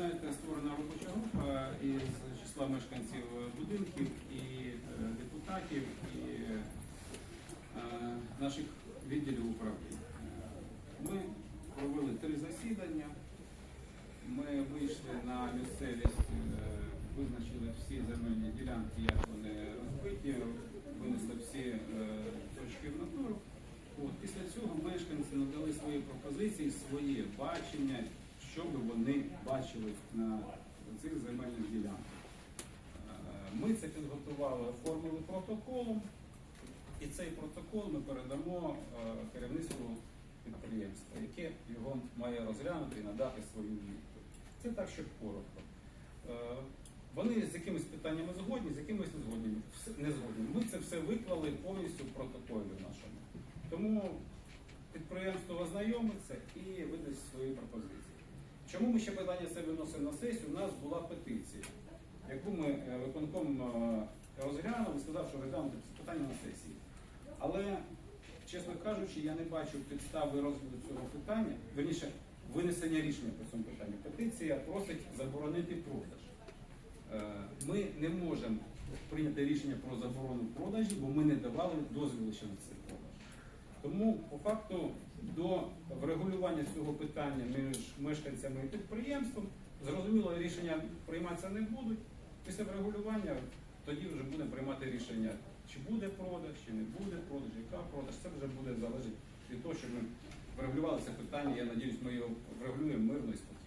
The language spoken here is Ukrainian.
знаєте, створена робоча група із числа мешканців будинків і е, депутатів, і е, наших відділів управління. Ми провели три засідання. Ми вийшли на місцевість, е, визначили всі земельні ділянки, як вони розбиті, винесли всі точки в натуру. От, після цього мешканці надали свої пропозиції, своє бачення, що би вони бачили на цих земельних ділянках. Е, Ми це підготували, оформили протоколом, і цей протокол ми передамо е, керівництву підприємства, яке його має розглянути і надати свою відповідь. Це так, щоб коротко. Е, Вони з якимись питаннями згодні, з якимись не згодні. Не згодні. Ми це все виклали повністю в протоколі нашому. Тому підприємство ознайомиться і видасть свої пропозиції. Чому ми ще питання це виносимо на сесію? У нас була петиція, яку ми е, виконком е, розглянув і сказав, що розглянути це питання на сесії. Але, чесно кажучи, я не бачу підстави розгляду цього питання, верніше, винесення рішення по цьому питанню. Петиція просить заборонити продаж. Е, Ми не можемо прийняти рішення про заборону продажі, бо ми не давали дозволу ще на цей продаж. Тому, по факту, до врегулювання цього питання між мешканцями і підприємством, зрозуміло, рішення прийматися не будуть. Після врегулювання тоді вже будемо приймати рішення, чи буде продаж, чи не буде продаж, яка продаж. Це вже буде залежати від того, що ми врегулювали це питання. Я сподіваюся, ми його врегулюємо мирно і спокійно.